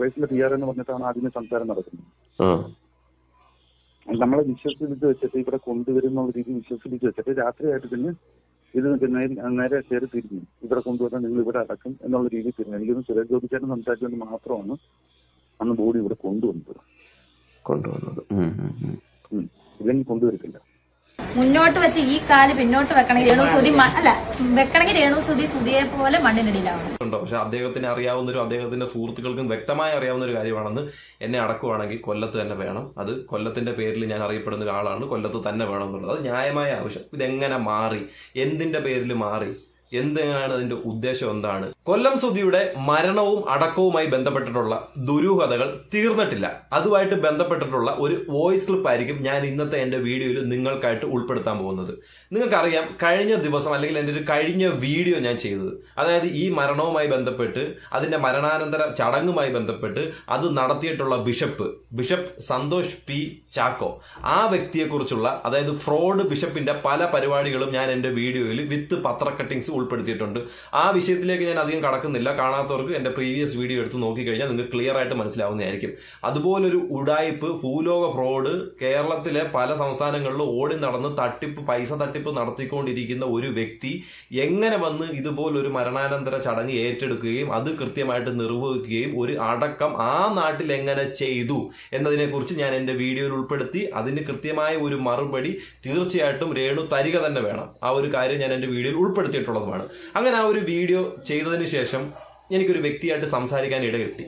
ഫ്ലവേഴ്സിലെ P R എന്ന് പറഞ്ഞിട്ടാണ് ആദ്യമേ സംസാരം നടക്കുന്നത്. നമ്മളെ വിശ്വസിപ്പിച്ച് വെച്ചിട്ട് ഇവിടെ കൊണ്ടുവരുന്ന രീതി വിശ്വസിപ്പിച്ച് വെച്ചിട്ട് രാത്രിയായിട്ട് പിന്നെ ഇത് നേരെ കയറി തിരിഞ്ഞു. ഇവിടെ കൊണ്ടുവന്നാൽ നിങ്ങൾ ഇവിടെ അടക്കും എന്നുള്ള രീതിയിൽ തിരിഞ്ഞു. എനിക്കൊന്ന് സുരേഷ് ഗോപി ചേട്ടൻ സംസാരിച്ചുകൊണ്ട് മാത്രമാണ് അന്ന് ബോഡി ഇവിടെ കൊണ്ടുവന്നത്. കൊണ്ടുവന്നത്. ഇല്ലെങ്കിൽ കൊണ്ടുവരത്തില്ല മുന്നോട്ട് വെച്ച് ഈ കാൽ പിന്നോട്ട് വെക്കണമെങ്കിൽ രേണു സുതി അല്ല വെക്കണമെങ്കിൽ രേണു സുതി സുതിയെ പോലെ മണ്ണിനടിയിലാവണം പക്ഷെ അദ്ദേഹത്തിന് അറിയാവുന്നൊരു അദ്ദേഹത്തിന്റെ സുഹൃത്തുക്കൾക്കും വ്യക്തമായി അറിയാവുന്ന ഒരു കാര്യമാണെന്ന് എന്നെ അടക്കുവാണെങ്കിൽ കൊല്ലത്ത് തന്നെ വേണം. അത് കൊല്ലത്തിന്റെ പേരിൽ ഞാൻ അറിയപ്പെടുന്ന ഒരാളാണ്. കൊല്ലത്ത് തന്നെ വേണം എന്നുള്ളത്. അത് ന്യായമായ ആവശ്യം. ഇതെങ്ങനെ മാറി? എന്തിന്റെ പേരിൽ മാറി? എന്താണ് അതിന്റെ ഉദ്ദേശം എന്താണ്? കൊല്ലം സുധിയുടെ മരണവും അടക്കവുമായി ബന്ധപ്പെട്ടിട്ടുള്ള ദുരൂഹതകൾ തീർന്നിട്ടില്ല. അതുമായിട്ട് ബന്ധപ്പെട്ടിട്ടുള്ള ഒരു വോയിസ് ക്ലിപ്പ് ആയിരിക്കും ഞാൻ ഇന്നത്തെ എന്റെ വീഡിയോയിൽ നിങ്ങൾക്കായിട്ട് ഉൾപ്പെടുത്താൻ പോകുന്നത്. നിങ്ങൾക്കറിയാം കഴിഞ്ഞ ദിവസം അല്ലെങ്കിൽ എന്റെ ഒരു കഴിഞ്ഞ വീഡിയോ ഞാൻ ചെയ്തത്. അതായത് ഈ മരണവുമായി ബന്ധപ്പെട്ട് അതിന്റെ മരണാനന്തര ചടങ്ങുമായി ബന്ധപ്പെട്ട് അത് നടത്തിയിട്ടുള്ള bishop bishop Santhosh P Chacko ആ വ്യക്തിയെക്കുറിച്ചുള്ള അതായത് ഫ്രോഡ് ബിഷപ്പിന്റെ പല പരിപാടികളും ഞാൻ എന്റെ വീഡിയോയിൽ വിത്ത് പത്ര കട്ടിങ്സ് ഉൾപ്പെടുത്തിയിട്ടുണ്ട്. ആ വിഷയത്തിലേക്ക് ഞാൻ അധികം കടക്കുന്നില്ല. കാണാത്തവർക്ക് എന്റെ പ്രീവിയസ് വീഡിയോ എടുത്ത് നോക്കിക്കഴിഞ്ഞാൽ നിങ്ങൾക്ക് ക്ലിയർ ആയിട്ട് മനസ്സിലാവുന്നതായിരിക്കും. അതുപോലൊരു ഉടായ്പ് ഭൂലോക ഫ്രോഡ് കേരളത്തിലെ പല സംസ്ഥാനങ്ങളിലും ഓടി നടന്ന് തട്ടിപ്പ് പൈസ തട്ടിപ്പ് നടത്തിക്കൊണ്ടിരിക്കുന്ന ഒരു വ്യക്തി എങ്ങനെ വന്ന് ഇതുപോലൊരു മരണാനന്തര ചടങ്ങ് ഏറ്റെടുക്കുകയും അത് കൃത്യമായിട്ട് നിർവഹിക്കുകയും ഒരു അടക്കം ആ നാട്ടിൽ എങ്ങനെ ചെയ്തു എന്നതിനെക്കുറിച്ച് ഞാൻ എന്റെ വീഡിയോയിൽ ഉൾപ്പെടുത്തി. അതിന് കൃത്യമായ ഒരു മറുപടി തീർച്ചയായിട്ടും രേണു തരിക തന്നെ വേണം. ആ ഒരു കാര്യം ഞാൻ എന്റെ വീഡിയോയിൽ ഉൾപ്പെടുത്തിയിട്ടുള്ളതുമാണ്. അങ്ങനെ ആ ഒരു വീഡിയോ ചെയ്തതിന് ശേഷം എനിക്കൊരു വ്യക്തിയായിട്ട് സംസാരിക്കാൻ ഇട കിട്ടി.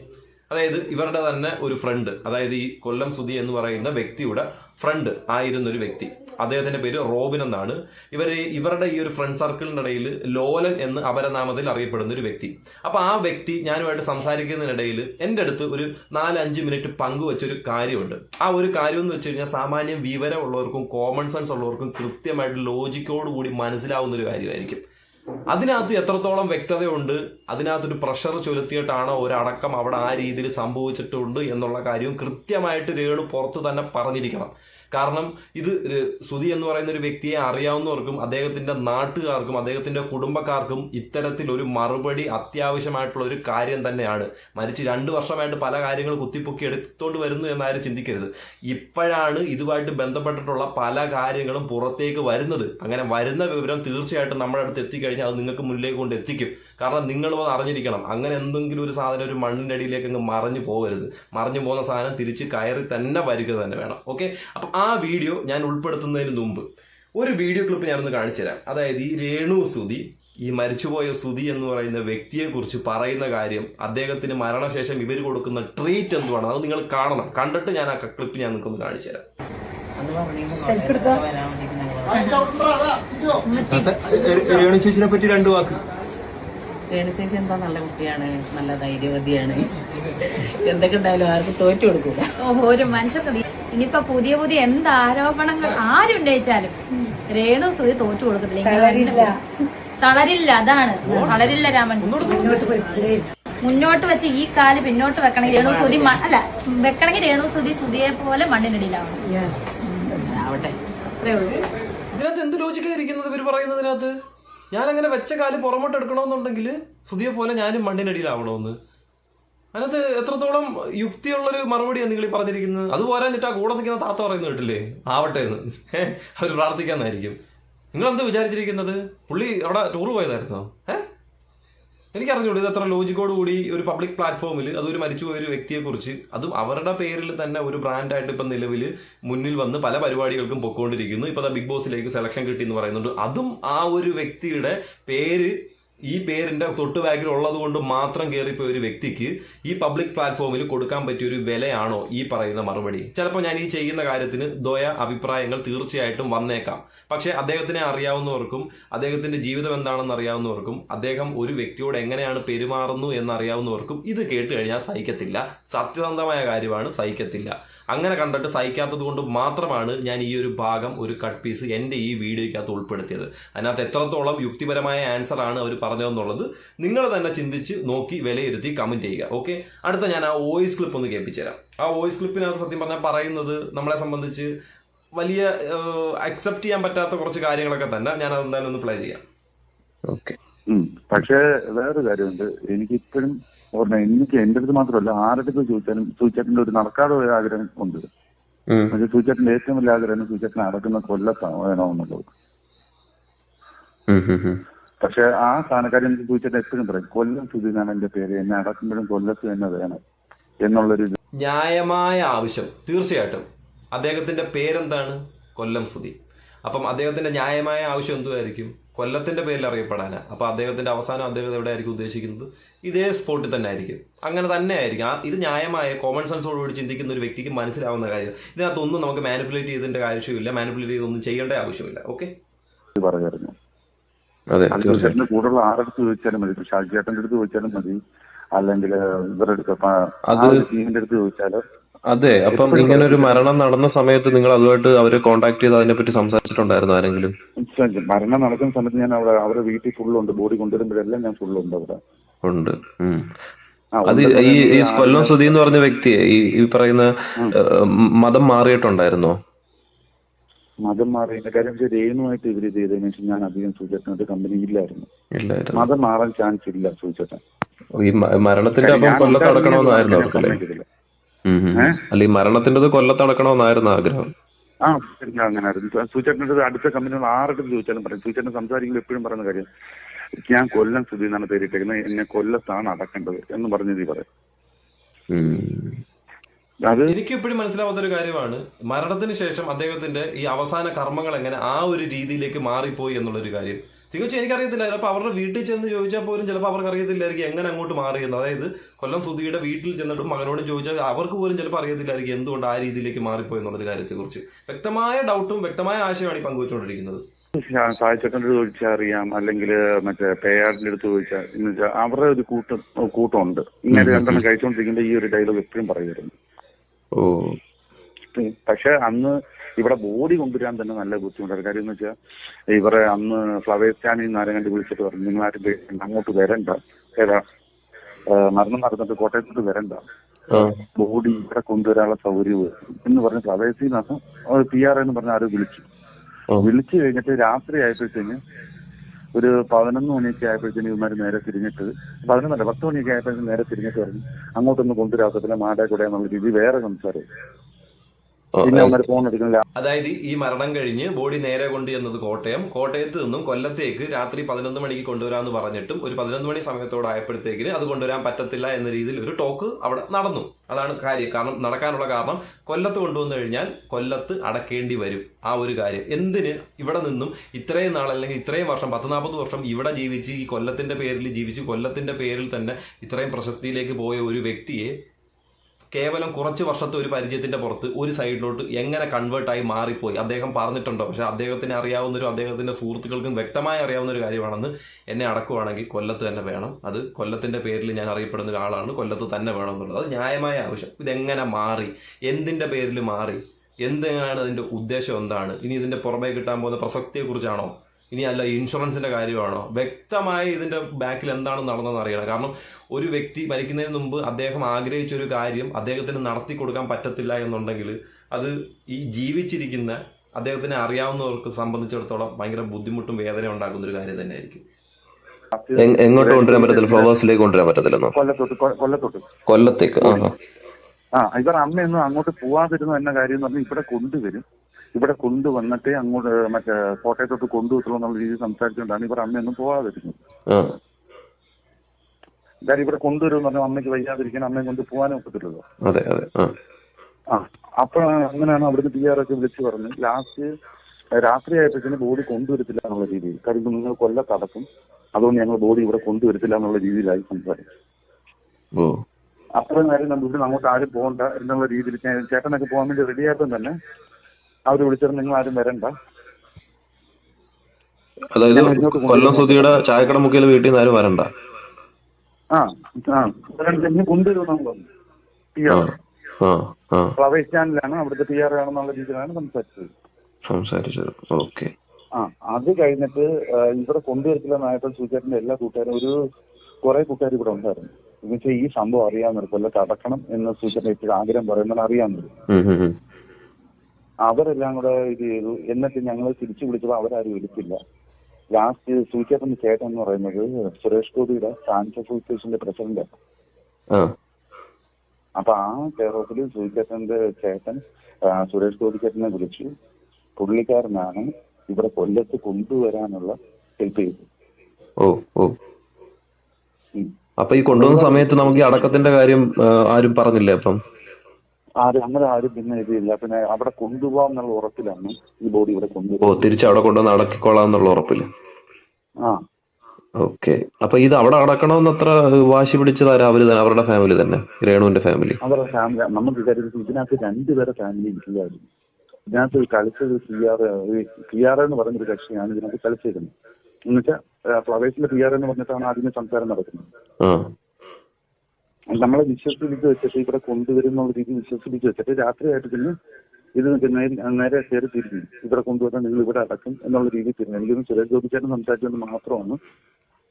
അതായത് ഇവരുടെ തന്നെ ഒരു ഫ്രണ്ട് അതായത് ഈ കൊല്ലം സുധി എന്ന് പറയുന്ന വ്യക്തിയുടെ ഫ്രണ്ട് ആയിരുന്ന ഒരു വ്യക്തി. അദ്ദേഹത്തിന്റെ പേര് റോബിൻ എന്നാണ്. ഇവരെ ഇവരുടെ ഈ ഒരു ഫ്രണ്ട് സർക്കിളിന്റെ ഇടയിൽ ലോലൻ എന്ന് അപരനാമത്തിൽ അറിയപ്പെടുന്ന ഒരു വ്യക്തി. അപ്പൊ ആ വ്യക്തി ഞാനുമായിട്ട് സംസാരിക്കുന്നതിനിടയിൽ എന്റെ അടുത്ത് ഒരു നാലഞ്ച് മിനിറ്റ് പങ്കുവെച്ചൊരു കാര്യമുണ്ട്. ആ ഒരു കാര്യം എന്ന് വെച്ച് കഴിഞ്ഞാൽ സാമാന്യം വിവരമുള്ളവർക്കും കോമൺ സെൻസ് ഉള്ളവർക്കും കൃത്യമായിട്ട് ലോജിക്കോടുകൂടി മനസ്സിലാവുന്ന ഒരു കാര്യമായിരിക്കും. അതിനകത്ത് എത്രത്തോളം വ്യക്തതയുണ്ട് അതിനകത്തൊരു പ്രഷർ ചൊലുത്തിയിട്ടാണോ ഒരടക്കം അവിടെ ആ രീതിയിൽ സംഭവിച്ചിട്ടുണ്ട് എന്നുള്ള കാര്യവും കൃത്യമായിട്ട് രേണു പുറത്ത് തന്നെ പറഞ്ഞിരിക്കണം. കാരണം ഇത് സുധി എന്ന് പറയുന്ന ഒരു വ്യക്തിയെ അറിയാവുന്നവർക്കും അദ്ദേഹത്തിന്റെ നാട്ടുകാർക്കും അദ്ദേഹത്തിന്റെ കുടുംബക്കാർക്കും ഇത്തരത്തിൽ ഒരു മറുപടി അത്യാവശ്യമായിട്ടുള്ള ഒരു കാര്യം തന്നെയാണ്. മരിച്ച് രണ്ട് വർഷമായിട്ട് പല കാര്യങ്ങൾ കുത്തിപ്പൊക്കി എടുത്തുകൊണ്ട് വരുന്നു എന്നാരും ചിന്തിക്കരുത്. ഇപ്പോഴാണ് ഇതുമായിട്ട് ബന്ധപ്പെട്ടിട്ടുള്ള പല കാര്യങ്ങളും പുറത്തേക്ക് വരുന്നത്. അങ്ങനെ വരുന്ന വിവരം തീർച്ചയായിട്ടും നമ്മുടെ അടുത്ത് എത്തിക്കഴിഞ്ഞാൽ അത് നിങ്ങൾക്ക് മുന്നിലേക്ക് കൊണ്ട് എത്തിക്കും. കാരണം നിങ്ങളും അത് അറിഞ്ഞിരിക്കണം. അങ്ങനെ എന്തെങ്കിലും ഒരു സാധനം ഒരു മണ്ണിന്റെ അടിയിലേക്ക് അങ്ങ് മറഞ്ഞു പോകരുത്. മറഞ്ഞു പോകുന്ന സാധനം തിരിച്ച് കയറി തന്നെ വരിക തന്നെ വേണം. ഓക്കെ? അപ്പം ആ വീഡിയോ ഞാൻ ഉൾപ്പെടുത്തുന്നതിന് മുമ്പ് ഒരു വീഡിയോ ക്ലിപ്പ് ഞാനൊന്ന് കാണിച്ചു തരാം അതായത് ഈ രേണു സുധി ഈ മരിച്ചുപോയ സുധി എന്ന് പറയുന്ന വ്യക്തിയെ കുറിച്ച് പറയുന്ന കാര്യം അദ്ദേഹത്തിന് മരണശേഷം ഇവർ കൊടുക്കുന്ന ട്രീറ്റ് എന്തുവാണ്? അത് നിങ്ങൾ കാണണം. കണ്ടിട്ട് ഞാൻ ആ ക്ലിപ്പ് ഞാൻ നിങ്ങൾക്കൊന്ന് കാണിച്ചു തരാം രേണു ചേച്ചിനെ പറ്റി രണ്ട് വാക്ക്. രേണുശേഷി എന്താ നല്ല കുട്ടിയാണ് നല്ല ധൈര്യവതിയാണ്? എന്തൊക്കെ ഉണ്ടായാലും ആർക്കും തോറ്റു കൊടുക്കൂല. ഓഹോ ഒരു മനുഷ്യർക്ക് ഇനിയിപ്പൊ പുതിയ പുതിയ എന്ത് ആരോപണങ്ങൾ ആരുണ്ടായിച്ചാലും രേണു സുതി തോറ്റു കൊടുക്കത്തില്ല. തളരില്ല. അതാണ്. തളരില്ല രാമൻ. മുന്നോട്ട് വെച്ച് ഈ കാൽ പിന്നോട്ട് വെക്കണമെങ്കിൽ രേണു സുതി അല്ല വെക്കണമെങ്കിൽ രേണു സുതി സുതിയെ പോലെ മണ്ണിനടിയിലാവണം. ആവട്ടെ. അത്രേ ഉള്ളൂ. ഇതിനകത്ത് എന്ത് ലോജിക്കുന്നത് ഇവർ പറയുന്നതിനകത്ത്? ഞാൻ അങ്ങനെ വെച്ച കാൽ പുറമോട്ട് എടുക്കണമെന്നുണ്ടെങ്കിൽ സുധിയെ പോലെ ഞാനും മണ്ണിനടിയിലാവണമെന്ന്. അതിനകത്ത് എത്രത്തോളം യുക്തിയുള്ളൊരു മറുപടിയാണ് നിങ്ങൾ ഈ പറഞ്ഞിരിക്കുന്നത്? അത് പോരാഞ്ഞിട്ട് ആ കൂടെ നിൽക്കുന്ന താത്ത പറയുന്നത് കേട്ടില്ലേ? ആവട്ടെ എന്ന്. അവർ നിങ്ങൾ എന്ത് വിചാരിച്ചിരിക്കുന്നത്? പുള്ളി അവിടെ ടൂർ പോയതായിരുന്നോ? ഏ എനിക്കറിഞ്ഞൂടെ ഇത് അത്ര ലോജിക്കോട് കൂടി ഒരു പബ്ലിക് പ്ലാറ്റ്ഫോമിൽ അതൊരു മരിച്ചുപോയ ഒരു വ്യക്തിയെക്കുറിച്ച് അതും അവരുടെ പേരിൽ തന്നെ ഒരു ബ്രാൻഡായിട്ട് ഇപ്പം നിലവിൽ മുന്നിൽ വന്ന് പല പരിപാടികൾക്കും പൊക്കോണ്ടിരിക്കുന്നു. ഇപ്പൊ ബിഗ് ബോസിലേക്ക് സെലക്ഷൻ കിട്ടി എന്ന് പറയുന്നുണ്ട്. അതും ആ ഒരു വ്യക്തിയുടെ പേര് ഈ പേരിന്റെ തൊട്ട് ബാക്കിൽ ഉള്ളത് കൊണ്ട് മാത്രം കയറിപ്പോയ ഒരു വ്യക്തിക്ക് ഈ പബ്ലിക് പ്ലാറ്റ്ഫോമിൽ കൊടുക്കാൻ പറ്റിയ ഒരു വിലയാണോ ഈ പറയുന്ന മറുപടി? ചിലപ്പോൾ ഞാൻ ഈ ചെയ്യുന്ന കാര്യത്തിന് ദ്വയ അഭിപ്രായങ്ങൾ തീർച്ചയായിട്ടും വന്നേക്കാം. പക്ഷേ അദ്ദേഹത്തിനെ അറിയാവുന്നവർക്കും അദ്ദേഹത്തിന്റെ ജീവിതം എന്താണെന്ന് അറിയാവുന്നവർക്കും അദ്ദേഹം ഒരു വ്യക്തിയോട് എങ്ങനെയാണ് പെരുമാറുന്നു എന്നറിയാവുന്നവർക്കും ഇത് കേട്ട് കഴിഞ്ഞാൽ സഹിക്കത്തില്ല. സത്യസന്ധമായ കാര്യമാണ് സഹിക്കത്തില്ല. അങ്ങനെ കണ്ടിട്ട് സഹിക്കാത്തത് കൊണ്ട് മാത്രമാണ് ഞാൻ ഈ ഒരു ഭാഗം ഒരു കട്ട് പീസ് എന്റെ ഈ വീഡിയോയ്ക്കകത്ത് ഉൾപ്പെടുത്തിയത്. അതിനകത്ത് എത്രത്തോളം യുക്തിപരമായ ആൻസർ ആണ് അവർ പറഞ്ഞതെന്നുള്ളത് നിങ്ങൾ തന്നെ ചിന്തിച്ച് നോക്കി വിലയിരുത്തി കമന്റ് ചെയ്യുക ഓക്കെ അടുത്ത ഞാൻ ആ വോയിസ് ക്ലിപ്പ് ഒന്ന് കേൾപ്പിച്ചുതരാം. ആ വോയിസ് ക്ലിപ്പിനകത്ത് സത്യം പറഞ്ഞാൽ പറയുന്നത് നമ്മളെ സംബന്ധിച്ച് വലിയ അക്സെപ്റ്റ് ചെയ്യാൻ പറ്റാത്ത കുറച്ച് കാര്യങ്ങളൊക്കെ തന്നെ ഞാൻ അതെന്തായാലും ഒന്ന് പ്ലേ ചെയ്യാം. ഓക്കെ. പക്ഷേ വേറൊരു കാര്യമുണ്ട്. എനിക്കിപ്പോഴും ഓർമ്മ എനിക്ക് എന്റെ അടുത്ത് മാത്രമല്ല ആരുടെ ചോദിച്ചാലും സൂചേട്ടന്റെ ഒരു നടക്കാതെ ഒരു ആഗ്രഹം ഉണ്ട്. പക്ഷെ സൂചേട്ടന്റെ ഏറ്റവും വലിയ ആഗ്രഹം സൂചേട്ടനെ അടക്കുന്ന കൊല്ലത്താണ് പക്ഷെ ആ സ്ഥാനക്കാരി എനിക്ക് ചോദിച്ചിട്ട് എപ്പോഴും പറയും കൊല്ലം സുധി എന്നാണ് എന്റെ പേര് എന്നെ അടക്കുമ്പോഴും കൊല്ലത്ത് തന്നെ വേണം എന്നുള്ളൊരു ന്യായമായ ആവശ്യം തീർച്ചയായിട്ടും. അദ്ദേഹത്തിന്റെ പേരെന്താണ്? കൊല്ലം സുധി. അപ്പം അദ്ദേഹത്തിന്റെ ന്യായമായ ആവശ്യം എന്തുമായിരിക്കും കൊല്ലത്തിന്റെ പേരിൽ അറിയപ്പെടാനാ. അപ്പൊ അദ്ദേഹത്തിന്റെ അവസാനം അദ്ദേഹം എവിടെ ആയിരിക്കും ഉദ്ദേശിക്കുന്നത്? ഇതേ സ്പോട്ടിൽ തന്നെ ആയിരിക്കും. അങ്ങനെ തന്നെ ആയിരിക്കും. ഇത് ന്യായമായ കോമൺ സെൻസോടുകൂടി ചിന്തിക്കുന്ന ഒരു വ്യക്തിക്ക് മനസ്സിലാവുന്ന കാര്യം. ഇതിനകത്തൊന്നും നമുക്ക് മാനിപ്പുലേറ്റ് ചെയ്തതിന്റെ ആവശ്യമില്ല മാനിപ്പുലേറ്റ് ചെയ്തൊന്നും ചെയ്യേണ്ട ആവശ്യമില്ല. ഓക്കെ പറയുമായിരുന്നു അതെ അത് തീർച്ചയായും. ചേട്ടന് കൂടുതൽ ആരടുത്ത് ചോദിച്ചാലും മതി. ഇപ്പൊ ഷാജി ചേട്ടന്റെ അടുത്ത് ചോദിച്ചാലും മതി. അല്ലെങ്കിൽ ഇവരുടെ അടുത്ത് ടീമിന്റെ അടുത്ത് ചോദിച്ചാലും അതെ അപ്പം ഇങ്ങനെ ഒരു മരണം നടന്ന സമയത്ത് നിങ്ങൾ അതുമായിട്ട് അവരെ കോണ്ടാക്ട് ചെയ്ത് അതിനെ പറ്റി സംസാരിച്ചിട്ടുണ്ടായിരുന്നു ആരെങ്കിലും? മരണം നടക്കുന്ന സമയത്ത് ഞാൻ അവിടെ അവരുടെ വീട്ടിൽ ഫുള്ളുണ്ട്. ബോഡി കൊണ്ടുവരുമ്പോഴെല്ലാം ഞാൻ ഫുള്ളുണ്ട് അവിടെ. ഉണ്ട്. അത് ഈ കൊല്ലം സുധി എന്ന് പറഞ്ഞ വ്യക്തിയെ ഈ പറയുന്ന മതം മാറിയിട്ടുണ്ടായിരുന്നോ? മതം മാറിയതിന്റെ കാര്യം വെച്ചാൽ രേണുമായിട്ട് ഇവർ ചെയ്തതിനു ശേഷം ഞാൻ അധികം സൂചിച്ചിട്ട് കമ്പനി ഇല്ലായിരുന്നു. മതം മാറാൻ ചാൻസ് ഇല്ല സൂചിച്ചിട്ട് ഈ മരണത്തിന്റെ അപ്പം കൊല്ലത്ത് അടക്കണമെന്നായിരുന്നു? അല്ല ഈ മരണത്തിന്റേത് കൊല്ലത്ത് അടക്കണമെന്നായിരുന്നു ആഗ്രഹം. ആ ഇല്ല അങ്ങനെ ആയിരുന്നു അടുത്ത കമ്പനികൾ ആരുടെ ചോദിച്ചാലും പറയും. സൂചിച്ചിട്ട് സംസാരിക്കുമ്പോൾ എപ്പോഴും പറയുന്ന കാര്യം ഞാൻ കൊല്ലം സ്ഥിതി എന്നാണ് പേരിട്ടേക്കുന്നത്. എന്നെ കൊല്ലത്താണ് അടക്കേണ്ടത് എന്ന് പറഞ്ഞ ഈ പറയും. എനിക്ക് ഇപ്പോഴും മനസ്സിലാവാത്ത ഒരു കാര്യമാണ്. മരണത്തിന് ശേഷം അദ്ദേഹത്തിന്റെ ഈ അവസാന കർമ്മങ്ങൾ എങ്ങനെ ആ ഒരു രീതിയിലേക്ക് മാറിപ്പോയി എന്നുള്ളൊരു കാര്യം. തികച്ചും എനിക്കറിയത്തില്ല ചിലപ്പോൾ അവരുടെ വീട്ടിൽ ചെന്ന് ചോദിച്ചാൽ പോലും ചിലപ്പോൾ അവർക്ക് അറിയത്തില്ലായിരിക്കും എങ്ങനെ അങ്ങോട്ട് മാറിയെന്ന്. അതായത് കൊല്ലം സുധിയുടെ വീട്ടിൽ ചെന്നിട്ടും മകനോട് ചോദിച്ചാൽ അവർക്ക് പോലും ചിലപ്പോൾ അറിയത്തില്ലായിരിക്കും എന്തുകൊണ്ട് ആ രീതിയിലേക്ക് മാറിപ്പോയി എന്നുള്ളൊരു കാര്യത്തെക്കുറിച്ച്. വ്യക്തമായ ഡൗട്ടും വ്യക്തമായ ആശയമാണ് ഈ പങ്കുവച്ചുകൊണ്ടിരിക്കുന്നത്. സായിച്ചേട്ടന്റെ ചോദിച്ചാൽ അറിയാം. അല്ലെങ്കിൽ മറ്റേ പേയാടിന്റെ അടുത്ത് ചോദിച്ചാൽ എന്ന് വെച്ചാൽ അവരുടെ ഒരു കൂട്ടം കൂട്ടമുണ്ട്. ഇങ്ങനെ രണ്ടെണ്ണം കഴിച്ചുകൊണ്ടിരിക്കുമ്പോൾ ഈ ഒരു ഡയലോഗ് എപ്പോഴും പറയുമായിരുന്നു ഓ പക്ഷെ അന്ന് ഇവിടെ ബോഡി കൊണ്ടുവരാൻ തന്നെ നല്ല ബുദ്ധിമുട്ടാണ്. കാര്യം എന്ന് വെച്ചാൽ ഇവരെ അന്ന് ഫ്ലവേഴ്സ് സ്റ്റാൻഡിൽ നിന്ന് ആരെങ്കിലും വിളിച്ചിട്ട് പറഞ്ഞു നിങ്ങളാരും ആരും അങ്ങോട്ട് വരണ്ട. ഏതാ മരണം നടന്നിട്ട് കോട്ടയത്തോട്ട് വരണ്ട. ബോഡി ഇവിടെ കൊണ്ടുവരാനുള്ള സൗകര്യം എന്ന് പറഞ്ഞ ഫ്ലവേഴ്സിൽ നിന്ന് പി ആർ എന്ന് പറഞ്ഞ ആരും വിളിച്ചു. വിളിച്ചു കഴിഞ്ഞിട്ട് രാത്രി ആയപ്പോഴത്തേന് ഒരു പതിനൊന്ന് മണിയൊക്കെ ആയപ്പോഴത്തേന് ഇവന്മാർ നേരെ തിരിഞ്ഞിട്ട് പതിനൊന്നല്ല പത്ത് മണിയൊക്കെ ആയപ്പോഴത്തേന് നേരെ തിരിഞ്ഞിട്ട് പറഞ്ഞു അങ്ങോട്ടൊന്ന് കൊണ്ടുവരാത്തതില്ല മാടെ കൂടെ എന്നുള്ള രീതി വേറെ സംസാരം ഓ, പിന്നെ അവന്മാർ ഫോൺ എടുക്കുന്നില്ല അതായത് ഈ മരണം കഴിഞ്ഞ് ബോഡി നേരെ കൊണ്ട് ചെന്നത് കോട്ടയം. കോട്ടയത്ത് നിന്നും കൊല്ലത്തേക്ക് രാത്രി പതിനൊന്ന് മണിക്ക് കൊണ്ടുവരാമെന്ന് പറഞ്ഞിട്ടും ഒരു പതിനൊന്ന് മണി സമയത്തോടായപ്പോഴത്തേക്കിന് അത് കൊണ്ടുവരാൻ പറ്റത്തില്ല എന്ന രീതിയിൽ ഒരു ടോക്ക് അവിടെ നടന്നു. അതാണ് കാര്യം. കാരണം നടക്കാനുള്ള കാരണം കൊല്ലത്ത് കൊണ്ടുവന്നു കഴിഞ്ഞാൽ കൊല്ലത്ത് അടക്കേണ്ടി വരും. ആ ഒരു കാര്യം. എന്തിന് ഇവിടെ നിന്നും ഇത്രയും നാൾ അല്ലെങ്കിൽ ഇത്രയും വർഷം പത്ത് നാൽപ്പത് വർഷം ഇവിടെ ജീവിച്ച് ഈ കൊല്ലത്തിന്റെ പേരിൽ ജീവിച്ച് കൊല്ലത്തിന്റെ പേരിൽ തന്നെ ഇത്രയും പ്രശസ്തിയിലേക്ക് പോയ ഒരു വ്യക്തിയെ കേവലം കുറച്ച് വർഷത്തെ ഒരു പരിചയത്തിന്റെ പുറത്ത് ഒരു സൈഡിലോട്ട് എങ്ങനെ കൺവേർട്ടായി മാറിപ്പോയി അദ്ദേഹം പറഞ്ഞിട്ടുണ്ടോ? പക്ഷെ അദ്ദേഹത്തിന് അറിയാവുന്നൊരു അദ്ദേഹത്തിന്റെ സുഹൃത്തുക്കൾക്കും വ്യക്തമായി അറിയാവുന്ന ഒരു കാര്യമാണെന്ന് എന്നെ അടക്കുവാണെങ്കിൽ കൊല്ലത്ത് തന്നെ വേണം. അത് കൊല്ലത്തിന്റെ പേരിൽ ഞാൻ അറിയപ്പെടുന്ന ഒരാളാണ്. കൊല്ലത്ത് തന്നെ വേണം എന്നുള്ളത്. അത് ന്യായമായ ആവശ്യം. ഇതെങ്ങനെ മാറി? എന്തിന്റെ പേരിൽ മാറി? എന്താണ് അതിന്റെ ഉദ്ദേശം? എന്താണ്? ഇനി ഇതിന്റെ പുറമേ കിട്ടാൻ പോകുന്ന പ്രസക്തിയെ കുറിച്ചാണോ ഇനി അല്ല ഇൻഷുറൻസിന്റെ കാര്യമാണോ? വ്യക്തമായി ഇതിന്റെ ബാക്കിൽ എന്താണ് നടന്നതെന്ന് അറിയണം. കാരണം ഒരു വ്യക്തി മരിക്കുന്നതിന് മുമ്പ് അദ്ദേഹം ആഗ്രഹിച്ച ഒരു കാര്യം അദ്ദേഹത്തിന് നടത്തി കൊടുക്കാൻ പറ്റത്തില്ല എന്നുണ്ടെങ്കിൽ അത് ഈ ജീവിച്ചിരിക്കുന്ന അദ്ദേഹത്തിനെ അറിയാവുന്നവർക്ക് സംബന്ധിച്ചിടത്തോളം ഭയങ്കര ബുദ്ധിമുട്ടും വേദന ഉണ്ടാക്കുന്ന ഒരു കാര്യം തന്നെയായിരിക്കും. എങ്- എങ്ങോട്ട് കൊണ്ടുവരാൻ പറ്റത്തില്ല? ഫ്ലവേഴ്സിലേക്ക് കൊണ്ടുവരാൻ പറ്റത്തില്ലെന്നോ? കൊല്ലത്തോട്ട് കൊ- കൊല്ലത്തോട്ട്. കൊല്ലത്തേക്ക്. ആ ഇവർ അമ്മയൊന്നും അങ്ങോട്ട് പോവാതിരുന്നു എന്ന കാര്യം എന്ന് പറഞ്ഞാൽ ഇവിടെ കൊണ്ടുവരും. ഇവിടെ കൊണ്ടുവന്നിട്ട് അങ്ങോട്ട് മറ്റേ കോട്ടയത്തോട്ട് കൊണ്ടുവത്തുള്ളൂ എന്നുള്ള രീതിയിൽ സംസാരിച്ചുകൊണ്ടാണ് ഇവർ അമ്മയൊന്നും പോവാതിരുന്നത്. കാര്യം ഇവിടെ കൊണ്ടുവരുമെന്ന് പറഞ്ഞാൽ അമ്മയ്ക്ക് വയ്യാതിരിക്കാൻ അമ്മയെ കൊണ്ട് പോകാനും ഒക്കത്തില്ലല്ലോ. അതെ അതെ ആ. അപ്പൊ അങ്ങനെയാണ് അവിടുന്ന് പി ആർ ഒക്കെ വിളിച്ചു പറഞ്ഞു ലാസ്റ്റ് രാത്രി ആയപ്പോഴത്തേന് ബോഡി കൊണ്ടുവരത്തില്ല എന്നുള്ള രീതിയിൽ. കാര്യം നിങ്ങൾ കൊല്ലത്തടക്കും അതുകൊണ്ട് ഞങ്ങൾ ബോഡി ഇവിടെ കൊണ്ടുവരത്തില്ല എന്നുള്ള രീതിയിലായി സംസാരിച്ചു. അത്രയും നേരം നമ്മൾ ഇവിടെ അങ്ങോട്ട് ആരും പോകണ്ട എന്നുള്ള രീതിയിൽ ചേട്ടനൊക്കെ പോകാൻ വേണ്ടി റെഡി ആയപ്പോൾ തന്നെ അവർ വിളിച്ചിട്ട് നിങ്ങൾ ആരും വരണ്ട. അതായത് കൊല്ലം സുധിയുടെ ചായക്കട മുക്കിൽ വീട്ടിൽ നിന്ന് ആരും വരണ്ട. ആ ആ കൊണ്ടുവരുമെന്നാണ് പി ആർ ഫ്ലവേഴ്സ് ചാനലാണ് അവിടുത്തെ പി ആർ ആണെന്നുള്ള രീതിയിലാണ് സംസാരിച്ചത്. സംസാരിച്ചത്. ഓക്കെ. ആ അത് കഴിഞ്ഞിട്ട് ഇവിടെ കൊണ്ടുവരത്തില്ലെന്നായപ്പോൾ സുചേട്ടന്റെ എല്ലാ കൂട്ടുകാരും ഒരു കുറെ കൂട്ടുകാർ ഇവിടെ ഉണ്ടായിരുന്നു. എന്നുവെച്ചാൽ ഈ സംഭവം അറിയാമെന്നൊരു കൊല്ലത്ത് അടക്കണം എന്ന് സൂചന ഇപ്പോഴും ആഗ്രഹം പറയുന്നത് അറിയാമെന്നൊരു. അവരെല്ലാം കൂടെ ഇത് ചെയ്തു. എന്നിട്ട് ഞങ്ങൾ തിരിച്ചു വിളിച്ചപ്പോൾ അവരാരും എടുത്തില്ല. ലാസ്റ്റ് സൂചേട്ടന്റെ ചേട്ടൻ എന്ന് പറയുന്നത് സുരേഷ് ഗോപിയുടെ ഫാൻസ് അസോസിയേഷന്റെ പ്രസിഡന്റ് അപ്പൊ ആ കെയർ ഓഫിൽ സുജിച്ചേട്ടന്റെ ചേട്ടൻ സുരേഷ് ഗോപി ചേട്ടനെ വിളിച്ചു. പുള്ളിക്കാരനാണ് ഇവിടെ കൊല്ലത്ത് കൊണ്ടുവരാനുള്ള ഹെൽപ്പ് ചെയ്തത്. ഓ ഓ. അപ്പൊ ഈ കൊണ്ടുവന്ന സമയത്ത് നമുക്ക് ഈ അടക്കത്തിന്റെ കാര്യം ആരും പറഞ്ഞില്ലേ അപ്പം? ആരും അങ്ങനെ ആരും പിന്നെ ഇതില്ല. പിന്നെ അവിടെ കൊണ്ടുപോകാം എന്നുള്ള ഉറപ്പിലാണ് ഈ ബോഡി ഇവിടെ ഓ കൊണ്ടുപോകും തിരിച്ച് അവിടെ കൊണ്ടുവന്ന് അടക്കിക്കോളാം എന്നുള്ള ഉറപ്പിൽ. ആ. ഓക്കെ. അപ്പൊ ഇത് അവിടെ അടക്കണമെന്ന് അത്ര വാശി പിടിച്ചതാരാ അവർ തന്നെ അവരുടെ ഫാമിലി തന്നെ രേണുവിന്റെ ഫാമിലി അവരുടെ ഫാമിലി നമുക്ക് കരുതി ഇതിനകത്ത് രണ്ടുപേരെ ഫാമിലി ഇല്ലായിരുന്നു. ഇതിനകത്ത് കളിച്ചത് സി ആർ സി ആർ എന്ന് പറഞ്ഞൊരു കക്ഷിയാണ് ഇതിനകത്ത് കളിച്ചിരുന്നത് എന്നുവെച്ചാൽ ഫ്ലവേഴ്സിന്റെ പി ആർ എന്ന് പറഞ്ഞിട്ടാണ് ആദ്യമേ സംസാരം നടക്കുന്നത്. നമ്മളെ വിശ്വസിപ്പിച്ച് വെച്ചിട്ട് ഇവിടെ കൊണ്ടുവരുന്നുള്ള രീതി വിശ്വസിപ്പിച്ച് വെച്ചിട്ട് രാത്രിയായിട്ട് പിന്നെ ഇത് നേരെ നേരെ കയറി തിരിഞ്ഞു. ഇവിടെ കൊണ്ടുവന്നാൽ നിങ്ങൾ ഇവിടെ അടക്കും എന്നുള്ള രീതിയിൽ തിരിഞ്ഞു. എനിക്കൊന്ന് സുരേഷ് ഗോപിച്ചേട്ടൻ സംസാരിച്ചുകൊണ്ട് മാത്രമാണ്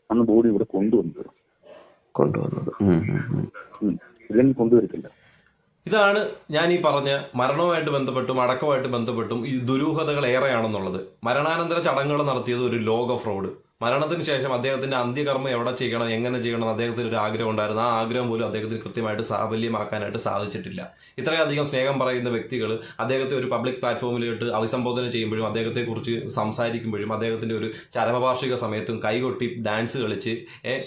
അന്ന് ബോഡി ഇവിടെ കൊണ്ടുവന്നത്. കൊണ്ടുവന്നത്. ഇല്ലെങ്കിൽ കൊണ്ടുവരത്തില്ല ഇതാണ് ഞാൻ ഈ പറഞ്ഞ മരണവുമായിട്ട് ബന്ധപ്പെട്ടും അടക്കമായിട്ട് ബന്ധപ്പെട്ടും ഈ ദുരൂഹതകൾ ഏറെയാണെന്നുള്ളത്. മരണാനന്തര ചടങ്ങുകൾ നടത്തിയത് ഒരു ലോക ഫ്രോഡ് മരണത്തിന് ശേഷം അദ്ദേഹത്തിന്റെ അന്ത്യകർമ്മം എവിടെ ചെയ്യണം എങ്ങനെ ചെയ്യണം അദ്ദേഹത്തിന് ഒരു ആഗ്രഹം ഉണ്ടായിരുന്നു. ആ ആഗ്രഹം പോലും അദ്ദേഹത്തിന് കൃത്യമായിട്ട് സാഫല്യമാക്കാനായിട്ട് സാധിച്ചിട്ടില്ല. ഇത്രയധികം സ്നേഹം പറയുന്ന വ്യക്തികൾ അദ്ദേഹത്തെ ഒരു പബ്ലിക് പ്ലാറ്റ്ഫോമിലിട്ട് അഭിസംബോധന ചെയ്യുമ്പോഴും അദ്ദേഹത്തെക്കുറിച്ച് സംസാരിക്കുമ്പോഴും അദ്ദേഹത്തിന്റെ ഒരു ചരമവാർഷിക സമയത്തും കൈകൊട്ടി ഡാൻസ് കളിച്ച്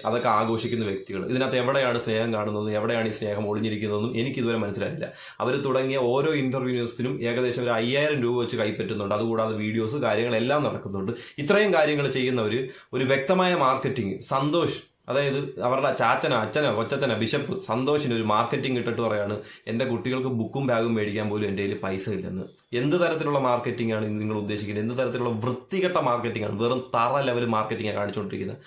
അതൊക്കെ ആഘോഷിക്കുന്ന വ്യക്തികൾ ഇതിനകത്ത് എവിടെയാണ് സ്നേഹം കാണുന്നതും എവിടെയാണ് ഈ സ്നേഹം ഒളിഞ്ഞിരിക്കുന്നതെന്നും എനിക്ക് ഇതുവരെ മനസ്സിലായില്ല. അവർ തുടങ്ങിയ ഓരോ ഇന്റർവ്യൂസിനും ഏകദേശം ഒരു അയ്യായിരം രൂപ വെച്ച് കൈപ്പറ്റുന്നുണ്ട്. അതുകൂടാതെ വീഡിയോസ് കാര്യങ്ങളെല്ലാം നടക്കുന്നുണ്ട്. ഇത്രയും കാര്യങ്ങൾ ചെയ്യുന്നവർ ഒരു വ്യക്തമായ മാർക്കറ്റിംഗ് സന്തോഷ് അതായത് അവരുടെ ചാച്ചനോ അച്ഛനോ കൊച്ചച്ഛന ബിഷപ്പ് സന്തോഷിന് ഒരു മാർക്കറ്റിംഗ് ഇട്ടിട്ട് പറയാണ് എന്റെ കുട്ടികൾക്ക് ബുക്കും ബാഗും മേടിക്കാൻ പോലും എന്റെ കയ്യിൽ പൈസ ഇല്ലെന്ന്. എന്ത് തരത്തിലുള്ള മാർക്കറ്റിംഗ് ആണ് നിങ്ങൾ ഉദ്ദേശിക്കുന്നത്? എന്ത് തരത്തിലുള്ള വൃത്തികെട്ട മാർക്കറ്റിംഗ് ആണ്? വെറും തറ ലെവൽ മാർക്കറ്റിംഗ് ആണ് കാണിച്ചുകൊണ്ടിരിക്കുന്നത്.